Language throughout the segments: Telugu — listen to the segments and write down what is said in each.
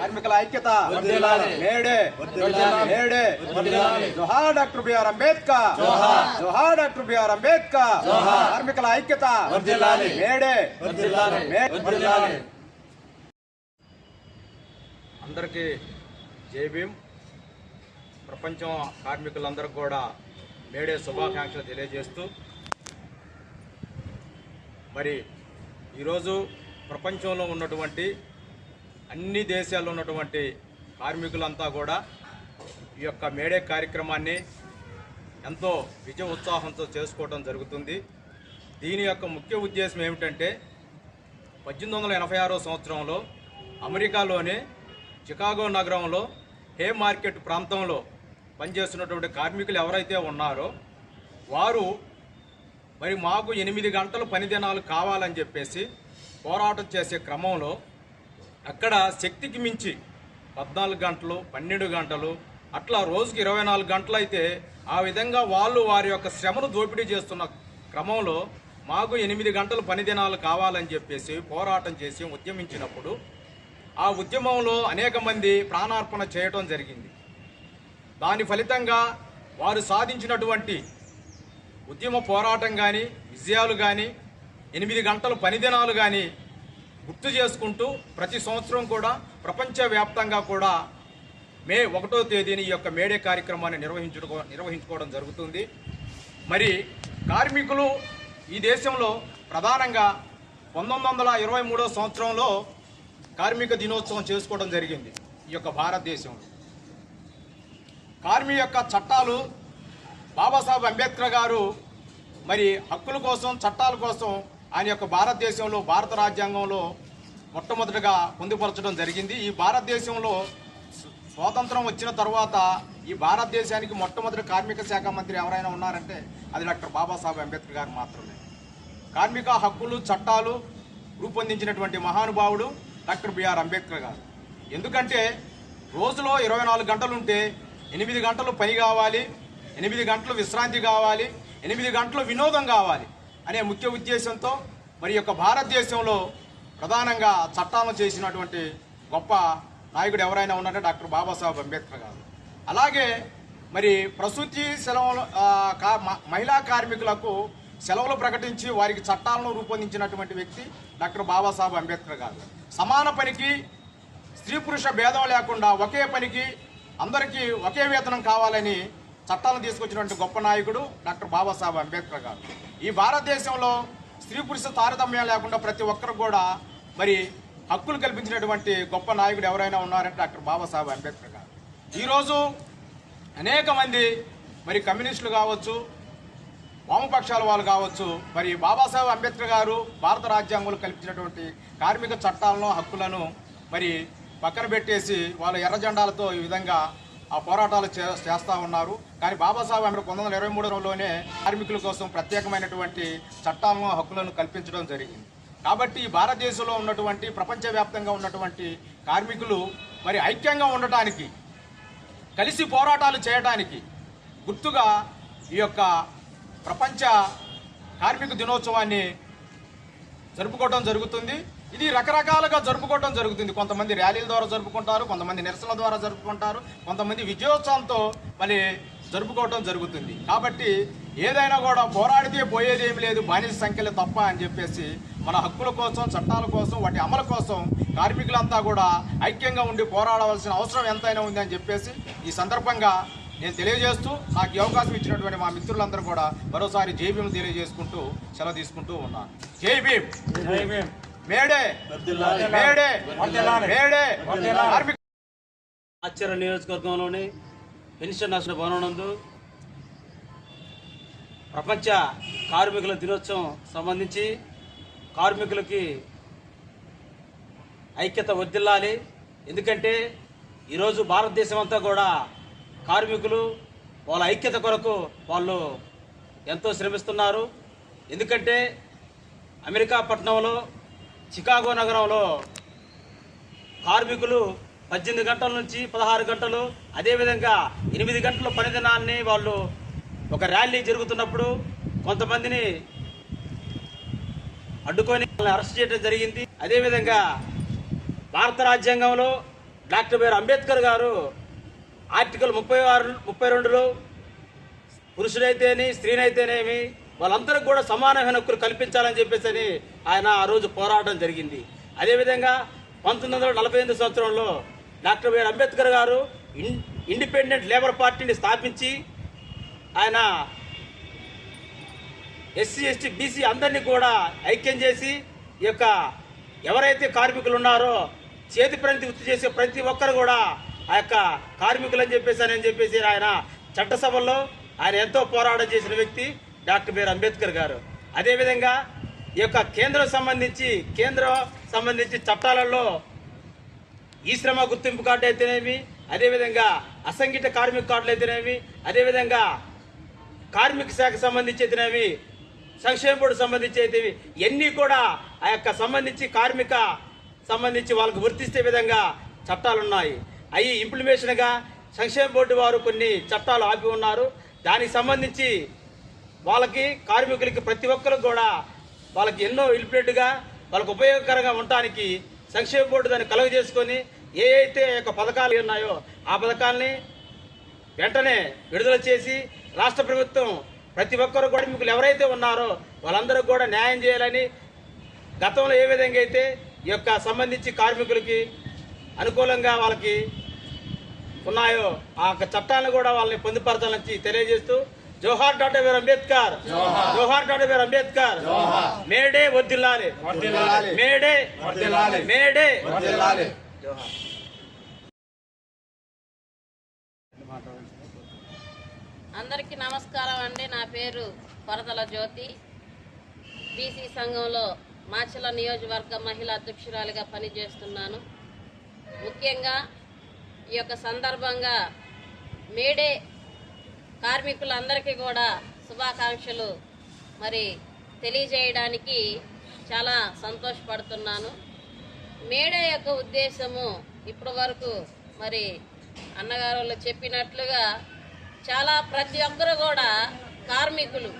కార్మికుల ఐక్యత. May day. May day. జోహార్ డాక్టర్ బిఆర్ అంబేద్కర్ జోహార్. Doctor B R Ambedkar. కార్మికుల ఐక్యత. May day. అందరికీ జై భీమ్ ప్రపంచం కార్మికులందరికీ కూడా మేడే శుభాకాంక్షలు తెలియజేస్తూ మరి ఈరోజు ప్రపంచంలో ఉన్నటువంటి అన్ని దేశాల్లో ఉన్నటువంటి కార్మికులంతా కూడా ఈ యొక్క మేడే కార్యక్రమాన్ని ఎంతో విజయ ఉత్సాహంతో చేసుకోవడం జరుగుతుంది. దీని యొక్క ముఖ్య ఉద్దేశం ఏమిటంటే పద్దెనిమిది వందల ఎనభై ఆరో సంవత్సరంలో అమెరికాలోని చికాగో నగరంలో హే మార్కెట్ ప్రాంతంలో పనిచేస్తున్నటువంటి కార్మికులు ఎవరైతే ఉన్నారో వారు మరి మాకు ఎనిమిది గంటలు పని దినాలు కావాలని చెప్పేసి పోరాటం చేసే క్రమంలో అక్కడ శక్తికి మించి పద్నాలుగు గంటలు పన్నెండు గంటలు అట్లా రోజుకి ఇరవై నాలుగు గంటలు అయితే ఆ విధంగా వాళ్ళు వారి యొక్క శ్రమను దోపిడీ చేస్తున్న క్రమంలో మాకు ఎనిమిది గంటలు పని దినాలు కావాలని చెప్పేసి పోరాటం చేసి ఉద్యమించినప్పుడు ఆ ఉద్యమంలో అనేక మంది ప్రాణార్పణ చేయటం జరిగింది. దాని ఫలితంగా వారు సాధించినటువంటి ఉద్యమ పోరాటం కానీ విజయాలు కానీ ఎనిమిది గంటలు పని దినాలు కానీ గుర్తు చేసుకుంటూ ప్రతి సంవత్సరం కూడా ప్రపంచవ్యాప్తంగా కూడా మే ఒకటో తేదీని ఈ యొక్క మేడే కార్యక్రమాన్ని నిర్వహించుకో నిర్వహించుకోవడం జరుగుతుంది. మరి కార్మికులు ఈ దేశంలో ప్రధానంగా పంతొమ్మిది వందల ఇరవై మూడో సంవత్సరంలో కార్మిక దినోత్సవం చేసుకోవడం జరిగింది ఈ యొక్క భారతదేశంలో. కార్మి యొక్క చట్టాలు బాబాసాహెబ్ అంబేద్కర్ గారు మరి హక్కుల కోసం చట్టాల కోసం ఆయన యొక్క భారతదేశంలో భారత రాజ్యాంగంలో మొట్టమొదటిగా పొందుపరచడం జరిగింది. ఈ భారతదేశంలో స్వాతంత్రం వచ్చిన తర్వాత ఈ భారతదేశానికి మొట్టమొదటి కార్మిక శాఖ మంత్రి ఎవరైనా ఉన్నారంటే అది డాక్టర్ బాబాసాహెబ్ అంబేద్కర్ గారు మాత్రమే. కార్మిక హక్కులు చట్టాలు రూపొందించినటువంటి మహానుభావుడు డాక్టర్ బిఆర్ అంబేద్కర్ గారు. ఎందుకంటే రోజులో ఇరవై నాలుగు గంటలు ఉంటే ఎనిమిది గంటలు పని కావాలి ఎనిమిది గంటలు విశ్రాంతి కావాలి ఎనిమిది గంటలు వినోదం కావాలి. అనే ముఖ్య ఉద్దేశంతో మరి యొక్క భారతదేశంలో ప్రధానంగా చట్టాలను చేసినటువంటి గొప్ప నాయకుడు ఎవరైనా ఉన్నారంటే డాక్టర్ బాబాసాహెబ్ అంబేద్కర్ గారు. అలాగే మరి ప్రసూతి సెలవులు కా- మ- మహిళా కార్మికులకు సెలవులు ప్రకటించి వారికి చట్టాలను రూపొందించినటువంటి వ్యక్తి డాక్టర్ బాబాసాహెబ్ అంబేద్కర్ గారు. సమాన పనికి స్త్రీ పురుష భేదం లేకుండా ఒకే పనికి అందరికీ ఒకే వేతనం కావాలని చట్టాలను తీసుకొచ్చినటువంటి గొప్ప నాయకుడు డాక్టర్ బాబాసాహెబ్ అంబేద్కర్ గారు. ఈ భారతదేశంలో స్త్రీ పురుష తారతమ్యం లేకుండా ప్రతి ఒక్కరు కూడా మరి హక్కులు కల్పించినటువంటి గొప్ప నాయకుడు ఎవరైనా ఉన్నారంటే డాక్టర్ బాబాసాహెబ్ అంబేద్కర్ గారు. ఈరోజు అనేక మంది మరి కమ్యూనిస్టులు కావచ్చు వామపక్షాల వాళ్ళు కావచ్చు మరి బాబాసాహెబ్ అంబేద్కర్ గారు భారత రాజ్యాంగంలో కల్పించినటువంటి కార్మిక చట్టాలను హక్కులను మరి పక్కన పెట్టేసి వాళ్ళ ఎర్ర జెండాలతో ఈ విధంగా ఆ పోరాటాలు చే- చేస్తా ఉన్నారు. కానీ బాబాసాహెబ్ అంబేద్కర్ పంతొమ్మిది వందల ఇరవై మూడులోనే కార్మికుల కోసం ప్రత్యేకమైనటువంటి చట్టాలను హక్కులను కల్పించడం జరిగింది. కాబట్టి ఈ భారతదేశంలో ఉన్నటువంటి ప్రపంచవ్యాప్తంగా ఉన్నటువంటి కార్మికులు మరి ఐక్యంగా ఉండటానికి కలిసి పోరాటాలు చేయడానికి గుర్తుగా ఈ యొక్క ప్రపంచ కార్మిక దినోత్సవాన్ని జరుపుకోవడం జరుగుతుంది. ఇది రకరకాలుగా జరుపుకోవడం జరుగుతుంది. కొంతమంది ర్యాలీల ద్వారా జరుపుకుంటారు కొంతమంది నిరసనల ద్వారా జరుపుకుంటారు కొంతమంది విజయోత్సవంతో మరి జరుపుకోవడం జరుగుతుంది. కాబట్టి ఏదైనా కూడా పోరాడితే పోయేది ఏమి లేదు బానిస సంఖ్యలు తప్ప అని చెప్పేసి మన హక్కుల కోసం చట్టాల కోసం వాటి అమలు కోసం కార్మికులంతా కూడా ఐక్యంగా ఉండి పోరాడవలసిన అవసరం ఎంతైనా ఉంది అని చెప్పేసి ఈ సందర్భంగా నేను తెలియజేస్తూ నాకు ఈ అవకాశం ఇచ్చినటువంటి మా మిత్రులందరూ కూడా మరోసారి జై భీమ్ తెలియజేసుకుంటూ సెలవు తీసుకుంటూ ఉన్నాను. జై భీమ్! మేడే. మేడే. మేడే. కార్మిక ఆచార్య నియోజకవర్గంలోని పెన్షన్ నష్టం భవనం ప్రపంచ కార్మికుల దినోత్సవం సంబంధించి కార్మికులకి ఐక్యత వర్దిల్లాలి ఎందుకంటే ఈరోజు భారతదేశం అంతా కూడా కార్మికులు వాళ్ళ ఐక్యత కొరకు వాళ్ళు ఎంతో శ్రమిస్తున్నారు. ఎందుకంటే అమెరికా పట్టణంలో చికాగో నగరంలో కార్మికులు పద్దెనిమిది గంటల నుంచి పదహారు గంటలు అదేవిధంగా ఎనిమిది గంటల పనిదినాన్ని వాళ్ళు ఒక ర్యాలీ జరుగుతున్నప్పుడు కొంతమందిని అడ్డుకొని వాళ్ళని అరెస్ట్ చేయడం జరిగింది. అదేవిధంగా భారత రాజ్యాంగంలో డాక్టర్ బిఆర్ అంబేద్కర్ గారు ఆర్టికల్ ముప్పై ఆరు ముప్పై రెండులో పురుషుడైతేనే స్త్రీనైతేనేమి వాళ్ళందరికీ కూడా సమానమైన హక్కులు కల్పించాలని చెప్పేసి ఆయన ఆ రోజు పోరాటం జరిగింది. అదేవిధంగా పంతొమ్మిది వందల నలభై ఎనిమిది సంవత్సరంలో డాక్టర్ బిఆర్ అంబేద్కర్ గారు ఇన్- ఇండిపెండెంట్ లేబర్ పార్టీని స్థాపించి ఆయన ఎస్సీ ఎస్టీ బీసీ అందరినీ కూడా ఐక్యం చేసి ఈ యొక్క ఎవరైతే కార్మికులు ఉన్నారో చేతి ప్రతి వృత్తి చేసే ప్రతి ఒక్కరు కూడా ఆ యొక్క కార్మికులు అని చెప్పేసి అని చెప్పేసి ఆయన చట్టసభల్లో ఆయన ఎంతో పోరాటం చేసిన వ్యక్తి డాక్టర్ బిఆర్ అంబేద్కర్ గారు. అదేవిధంగా ఈ యొక్క కేంద్రం సంబంధించి కేంద్రం సంబంధించి చట్టాలలో ఈ శ్రమ గుర్తింపు కార్డు అయితేనేమి? అదేవిధంగా అసంఘిత కార్మిక కార్డులు అయితేనేమి? అదేవిధంగా కార్మిక శాఖ సంబంధించి అయితేనేమి? సంక్షేమ బోర్డు సంబంధించి అయితే ఇవన్నీ కూడా ఆ యొక్క సంబంధించి కార్మిక సంబంధించి వాళ్ళకు వర్తిస్తే విధంగా చట్టాలు ఉన్నాయి అవి ఇంప్లిమేషన్గా సంక్షేమ బోర్డు వారు కొన్ని చట్టాలు ఆపి ఉన్నారు. దానికి సంబంధించి వాళ్ళకి కార్మికులకి ప్రతి ఒక్కరికి కూడా వాళ్ళకి ఎన్నో ఇల్పేట్గా వాళ్ళకు ఉపయోగకరంగా ఉండటానికి సంక్షేమ బోర్డు దాన్ని కలుగజేసుకొని ఏ అయితే యొక్క పథకాలు ఉన్నాయో ఆ పథకాల్ని వెంటనే విడుదల చేసి రాష్ట్ర ప్రభుత్వం ప్రతి ఒక్కరు కూడా మీకు ఎవరైతే ఉన్నారో వాళ్ళందరూ కూడా న్యాయం చేయాలని గతంలో ఏ విధంగా అయితే ఈ యొక్క సంబంధించి కార్మికులకి అనుకూలంగా వాళ్ళకి ఉన్నాయో ఆ యొక్క చట్టాలను కూడా వాళ్ళని పొందుపరచాలని తెలియజేస్తూ జోహార్ డాక్టర్ బిఆర్ అంబేద్కర్. జోహార్. Doctor BR Ambedkar. May day వద్దిల్లాలి. వర్ధిల్లాలి. May day. May day. జోహార్ అందరికీ నమస్కారం అండి. నా పేరు కొరతల జ్యోతి. బీసీ సంఘంలో మాచల నియోజకవర్గ మహిళా అధ్యక్షురాలిగా పనిచేస్తున్నాను. ముఖ్యంగా ఈ యొక్క సందర్భంగా మేడే కార్మికులందరికీ కూడా శుభాకాంక్షలు. మరి తెలియజేయడానికి చాలా సంతోషపడుతున్నాను. మేడే యొక్క ఉద్దేశము ఇప్పటి వరకు మరి అన్నగారు వాళ్ళు చెప్పినట్లుగా చాలా ప్రతి ఒక్కరు కూడా కార్మికులు.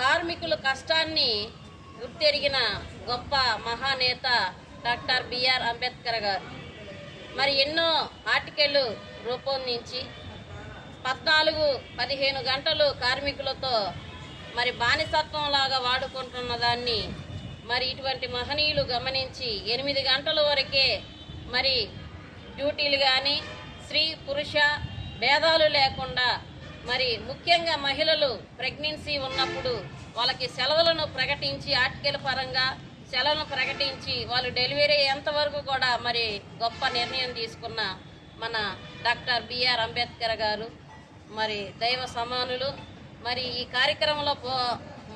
కార్మికుల కష్టాన్ని గుర్తెరిగిన గొప్ప మహానేత డాక్టర్ బిఆర్ అంబేద్కర్ గారు. మరి ఎన్నో ఆర్టికళ్ళు రూపొందించి పద్నాలుగు పదిహేను గంటలు కార్మికులతో మరి బానిసత్వం లాగా వాడుకుంటున్న దాన్ని మరి ఇటువంటి మహనీయులు గమనించి ఎనిమిది గంటల వరకే మరి డ్యూటీలు కానీ స్త్రీ పురుష భేదాలు లేకుండా మరి ముఖ్యంగా మహిళలు ప్రెగ్నెన్సీ ఉన్నప్పుడు వాళ్ళకి సెలవులను ప్రకటించి ఆర్టికల్ పరంగా సెలవులను ప్రకటించి వాళ్ళు డెలివరీ అయ్యేంతవరకు కూడా మరి గొప్ప నిర్ణయం తీసుకున్న మన డాక్టర్ బిఆర్ అంబేద్కర్ గారు మరి దైవ సమానులు. మరి ఈ కార్యక్రమంలో పో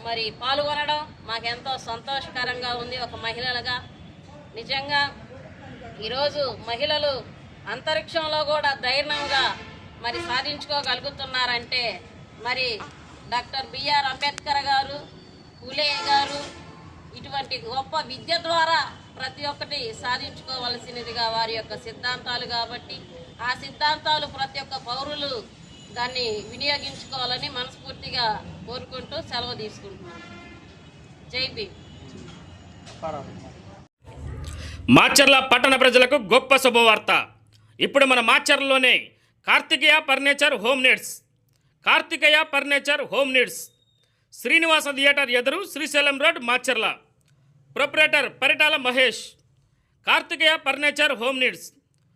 మరి పాల్గొనడం మాకెంతో సంతోషకరంగా ఉంది ఒక మహిళలుగా. నిజంగా ఈరోజు మహిళలు అంతరిక్షంలో కూడా ధైర్యంగా మరి సాధించుకోగలుగుతున్నారంటే మరి డాక్టర్ బిఆర్ అంబేద్కర్ గారు పులే గారు ఇటువంటి గొప్ప విద్య ద్వారా ప్రతి ఒక్కటి సాధించుకోవలసినదిగా వారి యొక్క సిద్ధాంతాలు కాబట్టి ఆ సిద్ధాంతాలు ప్రతి ఒక్క పౌరులు దాన్ని వినియోగించుకోవాలని మనస్ఫూర్తిగా కోరుకుంటూ సెలవు తీసుకుంటున్నాను. జై భీమ్. మాచర్ల పట్టణ ప్రజలకు గొప్ప శుభవార్త. ఇప్పుడు మన మాచర్లలోనే Karthikeya furniture home needs. Karthikeya furniture home needs. Srinivasa theatre ఎదురు Srisailam road Macherla. Proprietor Paritala Mahesh. Karthikeya furniture home needs.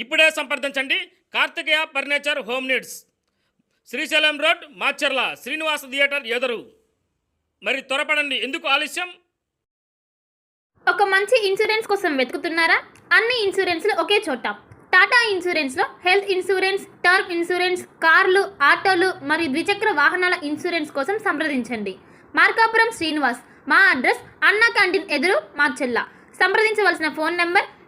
ఇప్పుడే సంప్రదించండి. Karthikeya furniture home needs. Srisailam road Macherla Srinivasa theatre ఎదురు. మరి త్వరపడండి. ఎందుకు ఆలస్యం? ఒక మంచి ఇన్సూరెన్స్ కోసం వెతుకుతున్నారా? అన్ని ఇన్సూరెన్స్లు ఒకే చోట. టాటా ఇన్సూరెన్స్లో హెల్త్ ఇన్సూరెన్స్ టర్మ్ ఇన్సూరెన్స్ కార్లు ఆటోలు మరియు ద్విచక్ర వాహనాల ఇన్సూరెన్స్ కోసం సంప్రదించండి. మార్కాపురం శ్రీనివాస్. మా అడ్రస్ అన్నా క్యాంటీన్ ఎదురు మాచెల్ల సంప్రదించవలసిన phone number